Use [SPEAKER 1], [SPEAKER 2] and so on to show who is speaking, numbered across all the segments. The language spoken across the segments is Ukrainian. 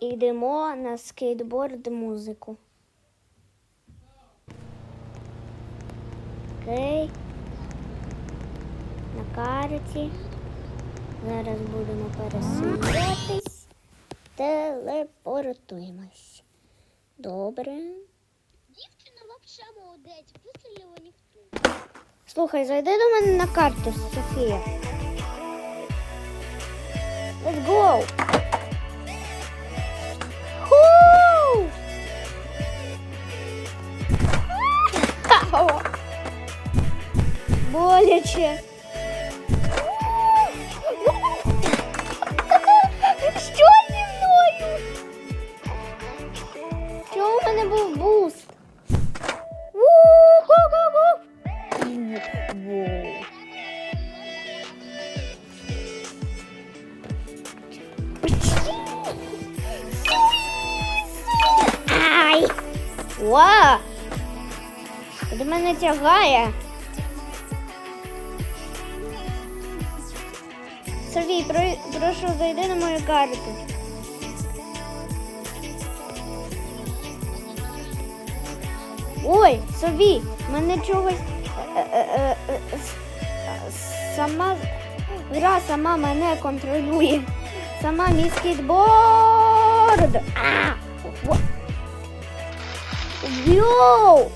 [SPEAKER 1] йдемо на скейтборд музику. Окей. На карті. Зараз будемо пересуватись. Телепортуємось. Добре.
[SPEAKER 2] Дівчина вообще молодець, вистрілила ніхто.
[SPEAKER 1] Слухай, зайди до мене на карту, Софія. Let's go! Ау! Боляче. Що зі мною? Чому в мене був буст? Ай! Ва! До мене тягає. Про- прошу, зайди на мою карту. Ой, Софій, мене чогось е, е, е, сама гра сама мене контролює. Сама мій скейтборд. А! Йоу!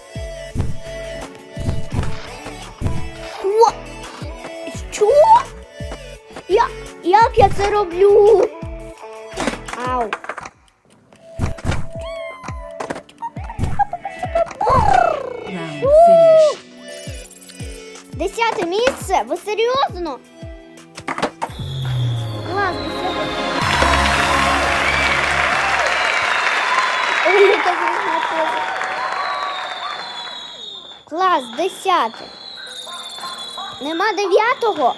[SPEAKER 1] Як я це роблю? Ау. Десяте місце? Ви серйозно? Клас, десяте. Ой. Клас, десяте. Нема дев'ятого?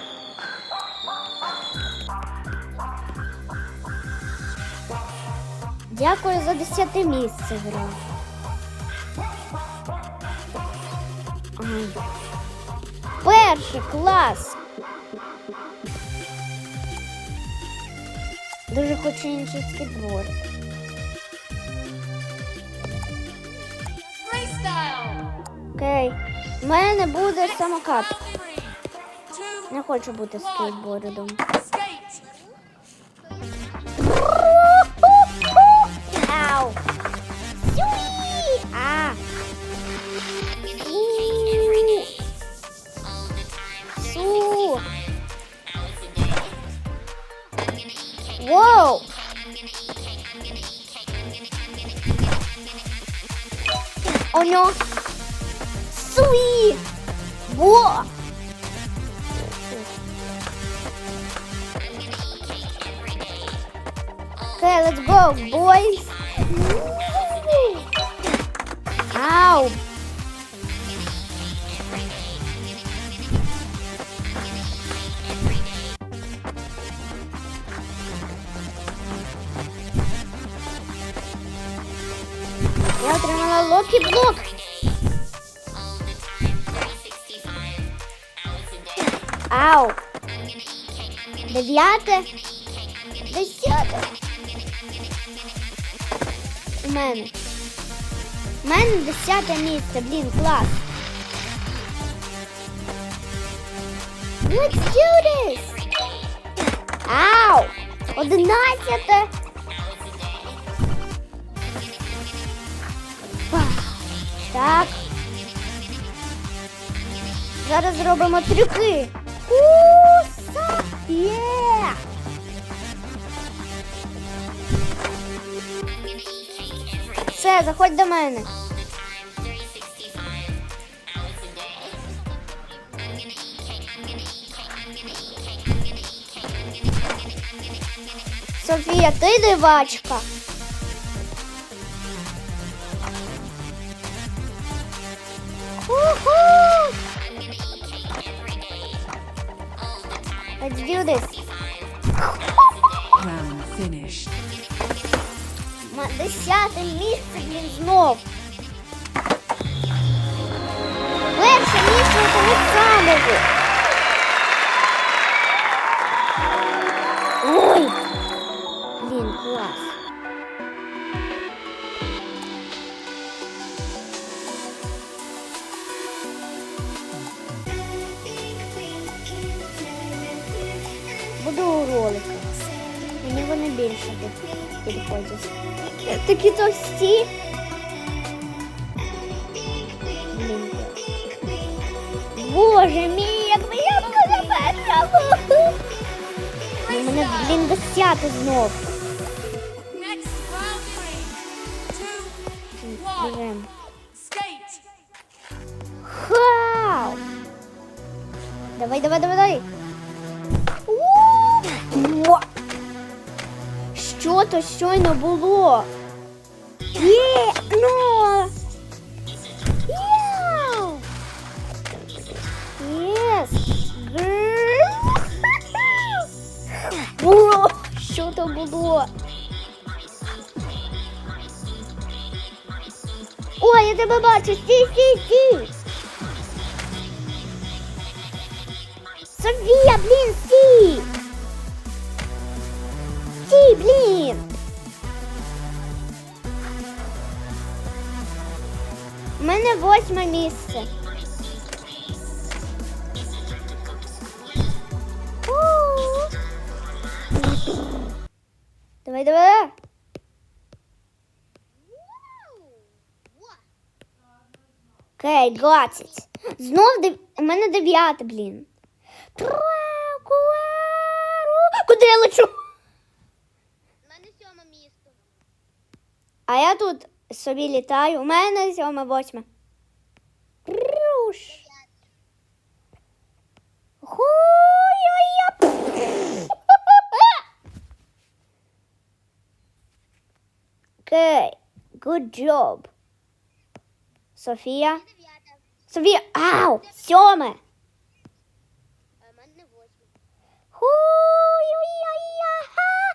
[SPEAKER 1] Дякую за десяте місце, гра. Перший клас. Дуже хочу інший скейтборд. Окей. У мене буде самокат. Не хочу бути скейтбордом. Oh no. Sweet. Whoa. Okay, let's go, boys. Ow. Локі блок. Ау. Дев'яте. Десяте. У мене. У мене десяте місце, блін, клас. Let's do this. Ау. Одинадцяте. Так. Зараз зробимо трюки. Уса! Є! Все, заходь до мене. Софія, ти дивачка. Let's do this.
[SPEAKER 3] Round finished.
[SPEAKER 1] Ма- Десяте місце, блін, знов. Перше місце у того Мені вони більше під- підходять. Такі товсті. Боже мій, як я була перша. У мене, блін, десяти знов.
[SPEAKER 3] Skate.
[SPEAKER 1] Хау! Давай, давай, давай, давай. Що то щойно було? Є! Ну! Єс! О! Що то було? Ой, я тебе бачу! Стій, стій, стій! Софія, блін! Стій, восьме місце. У. Давай, давай. Окей, 20. Знов дев... у мене дев'яте, блін. Тракуару. Куди я лечу?
[SPEAKER 2] У мене сьоме місто.
[SPEAKER 1] А я тут собі літаю. У мене сьоме, восьме. Руш. Хой-ой-я. Окей, good job. Софія.
[SPEAKER 2] Дев'яте.
[SPEAKER 1] Софія, ау, сьоме.
[SPEAKER 2] А в мене восьме.
[SPEAKER 1] Хой-ой-я-я-ха.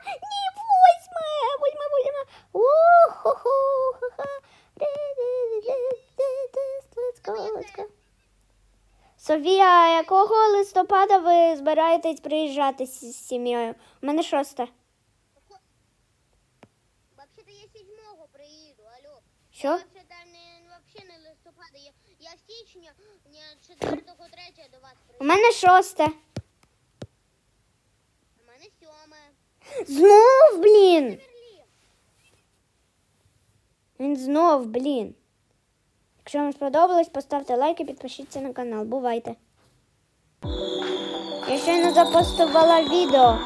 [SPEAKER 1] Ні, восьме, восьме, восьме. У-ху-ху-ха-ха. Ди-ди-ди-ди-ди-ди. Let's go, let's go. Софія, якого листопада ви збираєтесь приїжджати з сім'єю? У мене шосте.
[SPEAKER 2] Вообще-то я седьмого приїду, алло.
[SPEAKER 1] Що?
[SPEAKER 2] Я вообще-то не, вообще не листопада. Я, я в січня, не четвертого, третього до вас
[SPEAKER 1] У
[SPEAKER 2] приїду.
[SPEAKER 1] мене шосте.
[SPEAKER 2] У мене сьоме.
[SPEAKER 1] Знов, блін.
[SPEAKER 2] Берлін.
[SPEAKER 1] Він знов, блін. Якщо вам сподобалось, поставте лайк і підпишіться на канал. Бувайте. Я щойно запостувала відео.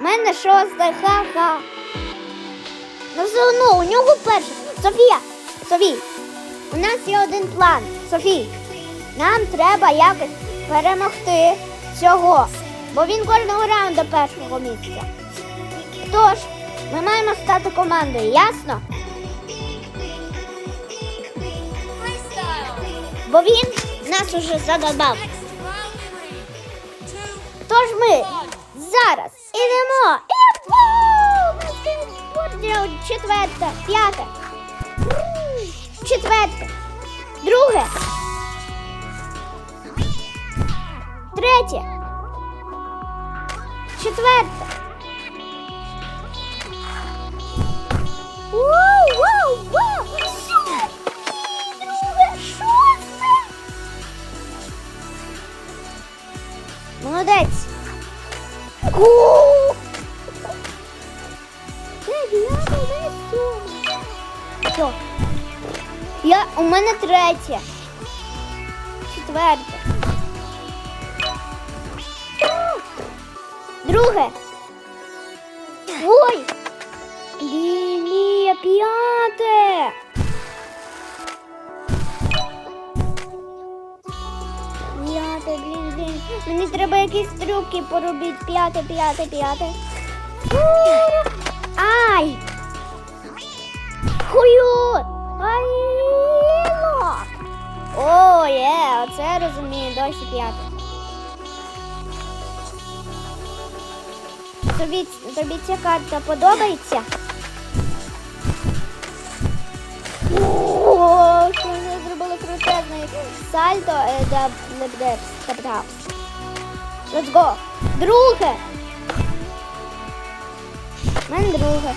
[SPEAKER 1] У мене шосте, ха-ха. Ну все одно, у нього перше. Софія, Софій, у нас є один план. Софій, нам треба якось перемогти цього, бо він кожного раунду першого місця. Тож, ми маємо стати командою, ясно? Бо він нас уже
[SPEAKER 3] two,
[SPEAKER 1] Тож ми зараз ідемо. Четверте, п'яте. Четверте. Друге. Третє. Четверте. Сьоме. Я, у мене третє. Четверте. Друге. Ой. Лілія. П'яте, Мені треба якісь трюки поробити. П'яте, п'яте, п'яте. Ай! Хую! Айло! О, є, оце я розумію, досі п'яте. Тобі, тобі ця карта подобається? О, що я зробила крутезний сальто е, лепдепс, таптапс. Let's go. Друге. У мене друге.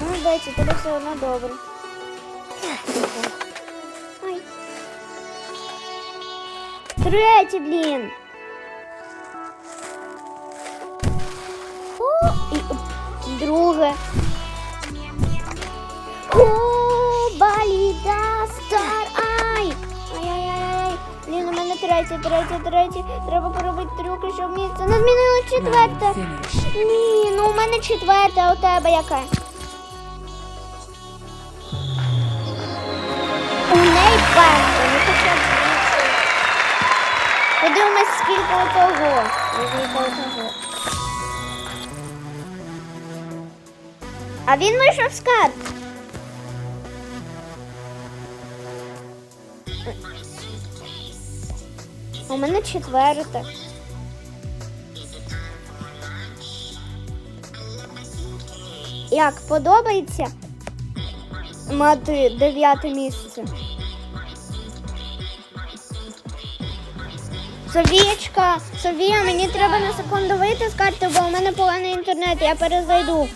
[SPEAKER 1] Ну, дайте, тебе все одно добре. Ай. Третє, блін. Друге. О, третє, третє, третє. Треба поробити трюки, щоб місце не змінило четверте. Ні, ну у мене четверте, а у тебе яке? У неї перше, ну хоча б. Подивимось, скільки у того. Скільки у того. А він вийшов з карт. У мене четверте. Як подобається мати дев'яте місце? Софієчка, Софія, мені треба на секунду вийти з карти, бо у мене поганий інтернет, я перезайду.